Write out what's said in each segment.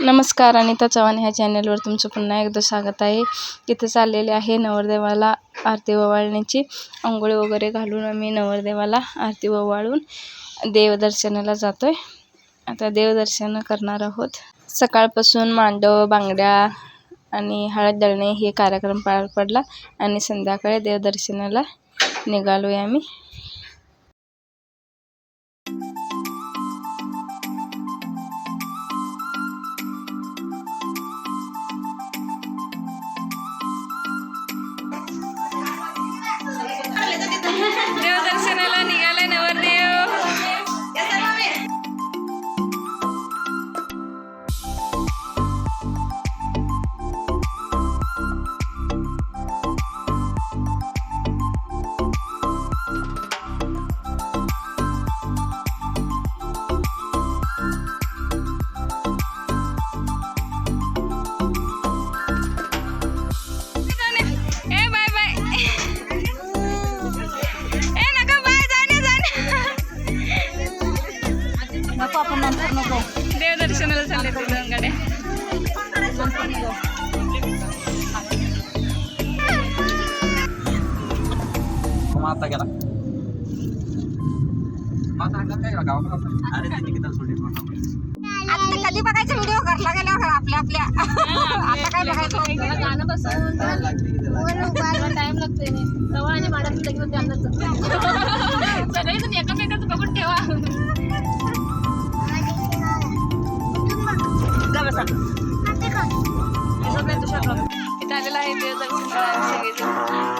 नमस्कार अनिता चव्हाण ह्या चॅनलवर तुमचं पुन्हा एकदा स्वागत आहे. इथं चाललेले आहे नवरदेवाला आरती ओवाळण्याची. आंघोळी वगैरे घालून आम्ही नवरदेवाला आरती ओवाळून देवदर्शनाला जातो आहे आता देवदर्शन करणार आहोत. सकाळपासून मांडव बांगड्या आणि हळद दळणे हे कार्यक्रम पार पडला आणि संध्याकाळी देवदर्शनाला निघालो आहे आम्ही. आता कधी बघायचं व्हिडिओ घरला गेल्यावर आपल्या आपल्या. आता काय बघायचं? गाणं बसवून टाइम लागतोय तेव्हा आणि मॅडम लगेच त्यांना सगळे जण एकामेकाचं बघून ठेवा. इथं आलेला आहे सगळेजण.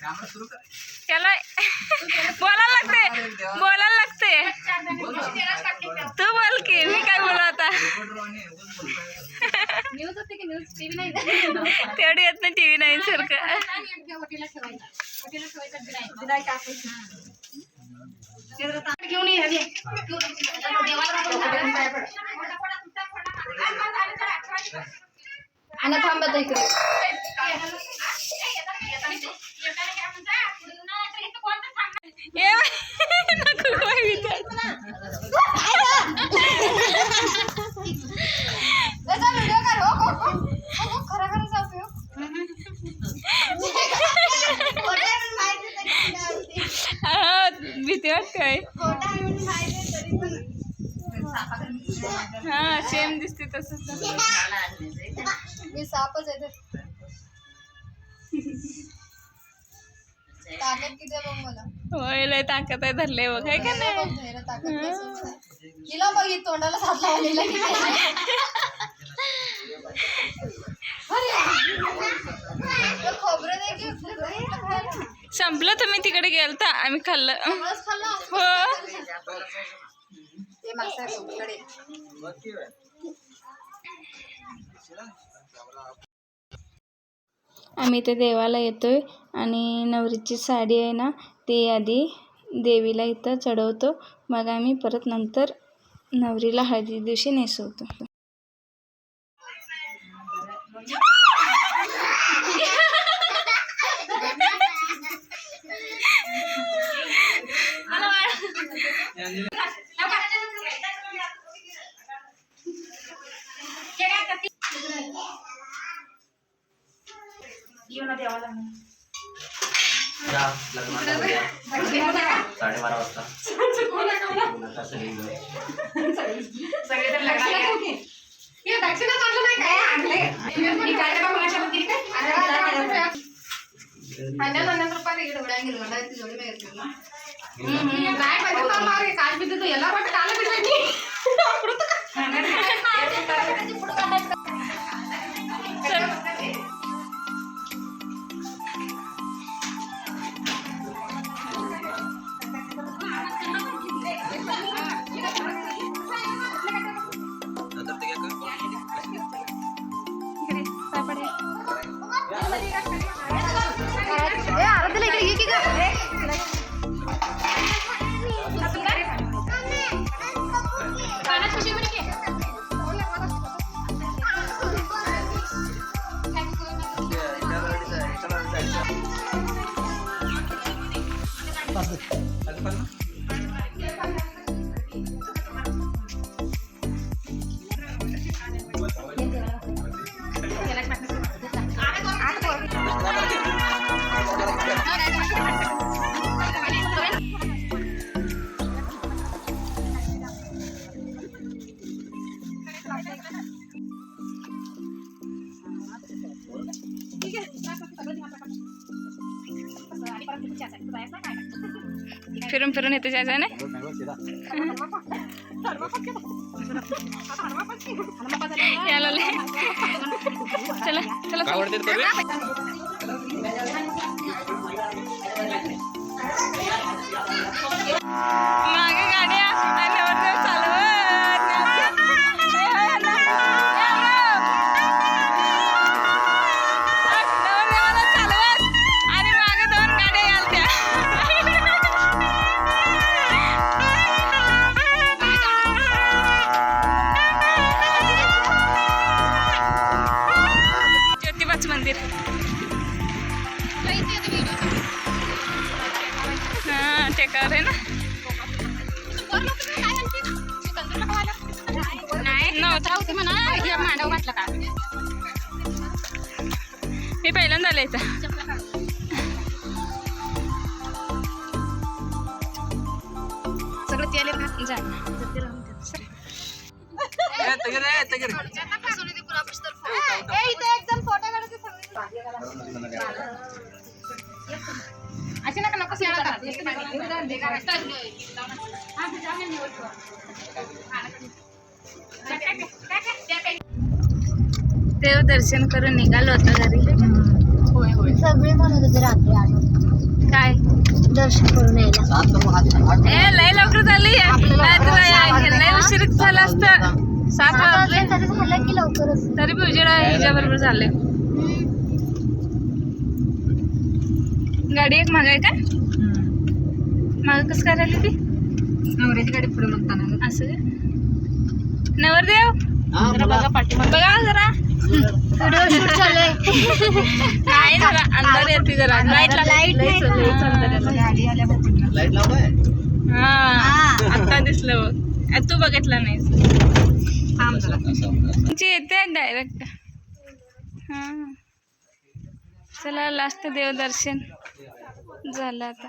त्याला बोलायला लागते बोलायला लागते तू बोल की मी काय बोलू आता? तेवढी येत नाही टीव्ही नाही सारखं. घेऊन ये आणि थांबत इकडे. ये नको भीती हा सेम दिसते तसंच. मी सापच आहे ताकद किती आहे बघ मला होय लय ताकद आहे धरले बघ आहे का नाही. हिला बघ ही तोंडाला हात लावलेला खोबरं दे की, खोबरं दे खायला. संपलं तुम्ही तिकडे गेलता आम्ही खाल्लं. हो ते. आम्ही ते देवाला येतो आहे आणि नवरीची साडी आहे ना ती आधी देवीला इथं चढवतो. मग आम्ही परत नंतर नवरीला हळदी दिवशी नेसवतो. या लग्नाला उद्या साडेबारा वाजता नका सगळीजण. ಎಲ್ಲ ಬಟ್ ಕಾಲ ಬಿಡ್ಬೇಡಿ फिरून फिरून येते जायचं ना याला लय. चला चला हा टेकावर आहे ना. नाही नव्हता. होती म्हणा. हे मांडव घातला का? मी पहिल्यांदा इथं. सगळं तेल जा. देव दर्शन करून निघालो होतो घरी. सगळे म्हणत होते रात्री आलो. काय? दर्शन करून यायला. ए लय लवकर झाली. लय उशीर झालं असतं. सात वाजले तरी झालं की लवकरच. तरी बी उजेडा हिच्या बरोबर झाले. गाडी एक मागाय का? माग कस करायला ती नवऱ्याची गाडी पुढे म्हणताना असं? नवरदेव? जरा बघा पाठीमाग. बघा जरा. व्हिडिओ शूट चालू आहे. नाही जरा अंधार येते जरा. लाइट नाही लाइट लावलाय? हा आता दिसलं बघ. तू बघितला जरा. तुमची येते डायरेक्ट हा. चला लास्ट देवदर्शन. झालं आता.